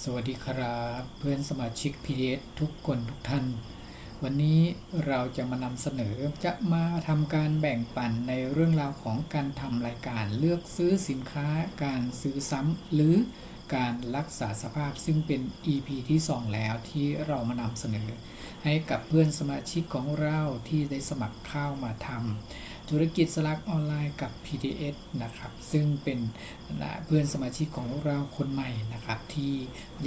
สวัสดีครับเพื่อนสมาชิก PDS ทุกคนทุกท่าน วันนี้เราจะมานำเสนอจะมาทำการแบ่งปันในเรื่องราวของการทำรายการเลือกซื้อสินค้า การซื้อซ้ำหรือการรักษาสภาพซึ่งเป็น EP ที่ 2 แล้วที่เรามานำเสนอ ให้กับเพื่อนสมาชิกของเราที่ได้สมัครเข้ามาทำ ธุรกิจสลักออนไลน์กับ PDS นะครับ ซึ่งเป็นนะเพื่อนสมาชิกของเราคนใหม่นะครับ ที่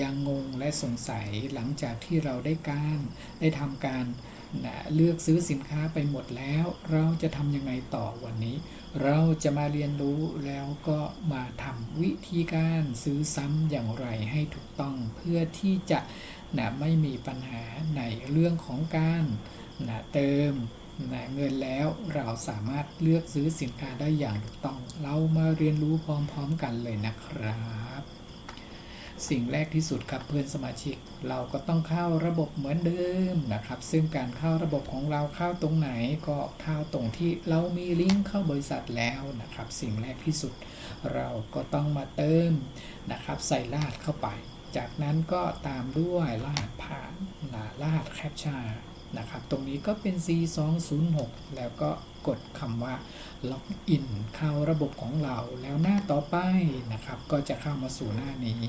ยังงงและสงสัยหลังจากที่เราได้การได้ทำการนะเลือกซื้อสินค้าไปหมดแล้ว เราจะทำยังไงต่อวันนี้ เราจะมาเรียนรู้แล้วก็มาทำวิธีการซื้อซ้ำอย่างไรให้ถูกต้องเพื่อที่จะนะไม่มีปัญหาในเรื่องของการนะเติม นะเงินแล้วเราสามารถเลือกซื้อสินค้าได้อย่างถูกต้อง เรามาเรียนรู้พร้อมๆกันเลยนะครับ สิ่งแรกที่สุดครับเพื่อนสมาชิก เราก็ต้องเข้าระบบเหมือนเดิมนะครับ ซึ่งการเข้าระบบของเราเข้าตรงไหนก็เข้าตรงที่เรามีลิงก์เข้าบริษัทแล้วนะครับ สิ่งแรกที่สุด เราก็ต้องมาเติมนะครับใส่รหัสเข้าไป จากนั้นก็ตามด้วยรหัสผ่านรหัสแคปชา นะครับ ตรงนี้ก็เป็น C206 แล้วก็กดคำว่าล็อกอินเข้าระบบของเรา แล้วหน้าต่อไปนะครับ ก็จะเข้ามาสู่หน้านี้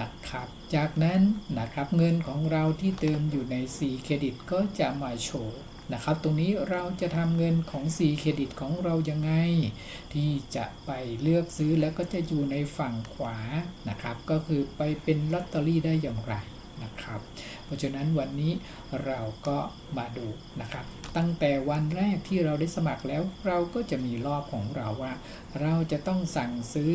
นะครับ จากนั้นนะครับเงินของเราที่เติมอยู่ใน C เครดิตก็จะมาโชว์นะครับ ตรงนี้เราจะทำเงินของ C เครดิตของเรายังไง ที่จะไปเลือกซื้อแล้วก็จะอยู่ในฝั่งขวานะครับ ก็คือไปเป็นลอตเตอรี่ได้อย่างไร นะครับ เพราะฉะนั้นวันนี้เราก็มาดูนะครับ ตั้งแต่วันแรกที่เราได้สมัครแล้ว เราก็จะมีรอบของเราว่า เราจะต้องสั่งซื้อ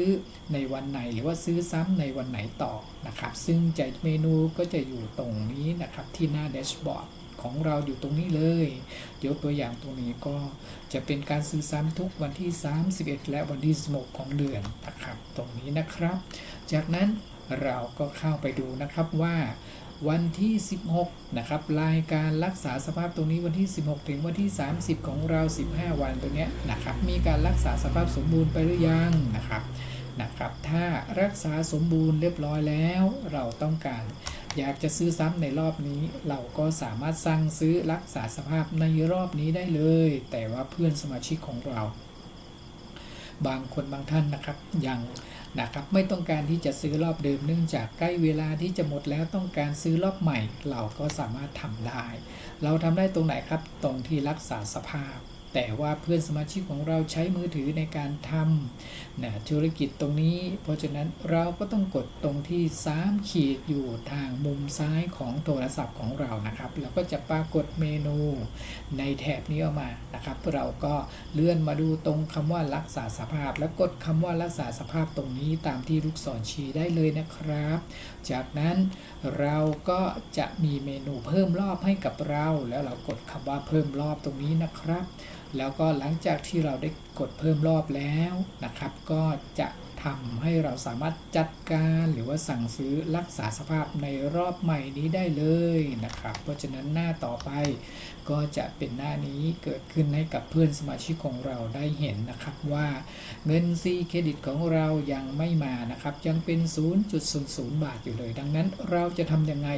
ในวันไหนหรือว่าซื้อซ้ำในวันไหนต่อนะครับ ซึ่งจะเมนูก็จะอยู่ตรงนี้นะครับที่หน้าแดชบอร์ดของเราอยู่ตรงนี้เลยยกตัวอย่างตรงนี้ก็จะเป็นการซื้อซ้ำทุกวันที่ 31 และวันที่16ของเดือนนะครับ ตรงนี้นะครับ จากนั้น เราก็เข้าไปดูนะครับว่าวันที่ 16 นะครับ รายการรักษาสภาพตรงนี้วันที่ 16 ถึงวันที่ 30 ของเรา 15 วันตัวเนี้ยนะครับ มีการรักษาสภาพสมบูรณ์ไปหรือยังนะครับนะครับ ถ้ารักษาสมบูรณ์เรียบร้อยแล้ว เราต้องการอยากจะซื้อซ้ำในรอบนี้ เราก็สามารถสั่งซื้อรักษาสภาพในรอบนี้ได้เลย แต่ว่าเพื่อนสมาชิกของเรา บางคนบางท่านนะครับยัง นะครับไม่ต้องการที่จะซื้อรอบเดิมเนื่องจากใกล้เวลาที่จะหมดแล้วต้องการซื้อรอบใหม่ เราก็สามารถทำได้ เราทำได้ตรงไหนครับตรงที่รักษาสภาพ แต่ว่าเพื่อนสมาชิกของเราใช้มือถือในการทำนะธุรกิจตรงนี้ เพราะฉะนั้นเราก็ต้องกดตรงที่ 3 ขีดอยู่ทางมุมซ้ายของโทรศัพท์ของเรานะครับ แล้วก็จะปรากฏเมนูในแถบนี้ออกมานะครับ เราก็เลื่อนมาดูตรงคำว่ารักษาสภาพ แล้วกดคำว่ารักษาสภาพตรงนี้ตามที่ลูกศรชี้ได้เลยนะครับ จากนั้นเราก็จะมีเมนูเพิ่มรอบให้กับเรา แล้วเรากดคำว่าเพิ่มรอบตรงนี้นะครับ แล้วก็หลังจากที่เราได้กดเพิ่มรอบแล้วนะครับ ก็จะ ทำให้เราสามารถจัดการหรือว่าสั่งซื้อรักษาสภาพในรอบใหม่นี้ได้เลยนะครับ เพราะฉะนั้นหน้าต่อไปก็จะเป็นหน้านี้เกิดขึ้นให้กับเพื่อนสมาชิกของเราได้เห็นนะครับว่าเงินซีเครดิตของเรายังไม่มานะครับ ยังเป็น 0.00 บาทอยู่เลย ดังนั้นเราจะทำยังไง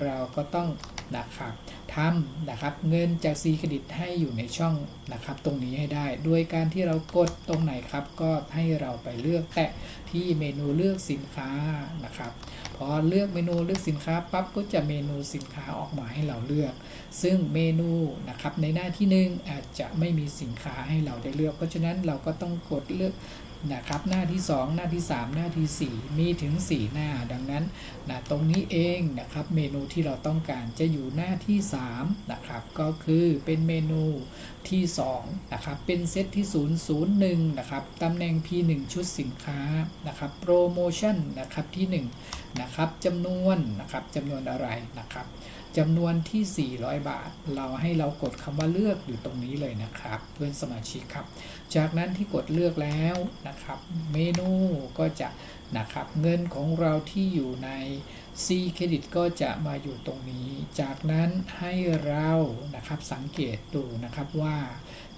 เราก็ต้องนะครับทำนะครับเงินจากซีเครดิตให้อยู่ในช่องนะครับ ตรงนี้ให้ได้ ด้วยการที่เรากดตรงไหนครับ ก็ให้เราไปเลือกตะที่เมนูเลือกสินค้านะครับพอเลือกเมนูเลือกสินค้าปั๊บก็จะเมนูสินค้าออกมาให้เราเลือก ซึ่งเมนูนะครับในหน้าที่หนึ่งอาจจะไม่มีสินค้าให้เราได้เลือก เพราะฉะนั้นเราก็ต้องกดเลือก นะครับหน้าที่ 2 หน้าที่ 3 หน้าที่ 4 มีถึง 4 หน้า ดังนั้นนะตรงนี้เองนะครับเมนูที่เราต้องการจะอยู่หน้าที่3นะครับก็คือเป็นเมนูที่2นะครับเป็นเซตที่ 001นะครับตำแหน่ง P1 ชุดสินค้านะครับโปรโมชั่นนะครับที่ 1นะครับจำนวนนะครับจำนวนอะไรนะครับจำนวนที่ 400 บาท เราให้เรากดคำว่าเลือกอยู่ตรงนี้เลยนะครับ เพื่อนสมาชิกครับ จากนั้นที่กดเลือกแล้วนะครับ เมนูก็จะ นะครับ เงินของเราที่อยู่ใน C เครดิตก็จะมาอยู่ตรงนี้ จากนั้นให้เรานะครับสังเกตดูนะครับว่า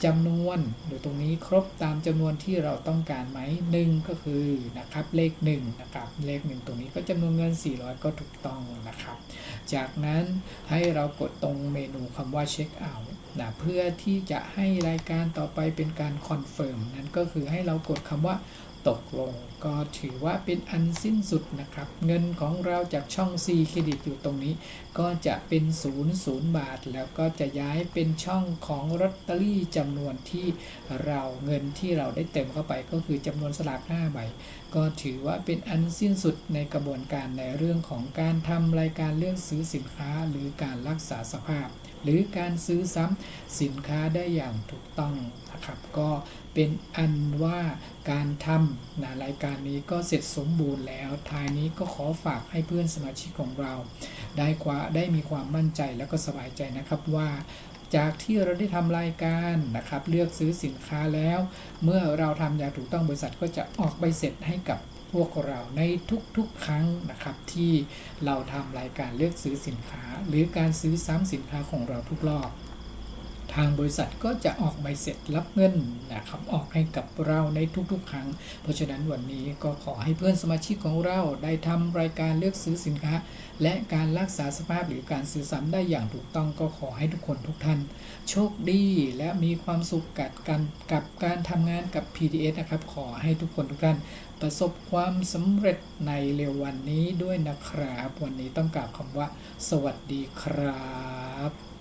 จำนวนอยู่ตรงนี้ครบตามจำนวนที่เราต้องการไหมหนึ่งก็คือนะครับเลข1นะครับเลข1ตรงนี้ก็จำนวนเงิน 400 ก็ถูกต้องนะครับ จากนั้นให้เรากดตรงเมนูคำว่าเช็คเอาท์นะเพื่อที่จะให้รายการต่อไปเป็นการคอนเฟิร์มนั่นก็คือให้เรากดคำว่า ตกลงก็ถือว่าเป็นอันสิ้นสุดนะครับ เงินของเราจากช่อง C เครดิตอยู่ตรงนี้ ก็จะเป็น0ูนย์บาท แล้วก็จะย้ายเป็นช่องของลอตเตอรี่จำนวนที่เราเงินที่เราได้เต็มเข้าไปก็คือจำนวนสลาก5ใบก็ถือว่าเป็นอันสิ้นสุดในกระบวนการในเรื่องของการทำรายการเลือกซื้อสินค้าหรือการรักษาสภาพ หรือการซื้อซ้ำสินค้าได้อย่างถูกต้องนะครับ ก็เป็นอันว่าการทำนะรายการนี้ก็เสร็จสมบูรณ์แล้ว ท้ายนี้ก็ขอฝากให้เพื่อนสมาชิกของเรา ได้ควาได้มีความมั่นใจแล้วก็สบายใจนะครับว่าจากที่เราได้ทำรายการนะครับ เลือกซื้อสินค้าแล้ว เมื่อเราทำอย่างถูกต้องบริษัทก็จะออกใบเสร็จให้กับ พวกเราในทุกๆครั้งนะครับ ที่เราทำรายการเลือกซื้อสินค้า หรือการซื้อซ้ำสินค้าของเราทุกรอบ ทางบริษัทก็จะออกใบเสร็จรับเงินนะครับออกให้กับเราในทุกๆ ครั้ง เพราะฉะนั้นวันนี้ก็ขอให้เพื่อนสมาชิกของเราได้ทำรายการเลือกซื้อสินค้า และการรักษาสภาพหรือการซื้อซ้ำได้อย่างถูกต้องก็ขอให้ทุกคนทุกท่าน โชคดีและมีความสุขกับการกับการทำงานกับ PDS นะครับ ขอให้ทุกคนทุกท่านประสบความสำเร็จในเร็ววันนี้ด้วยนะครับ วันนี้ต้องกล่าวคำว่า สวัสดีครับ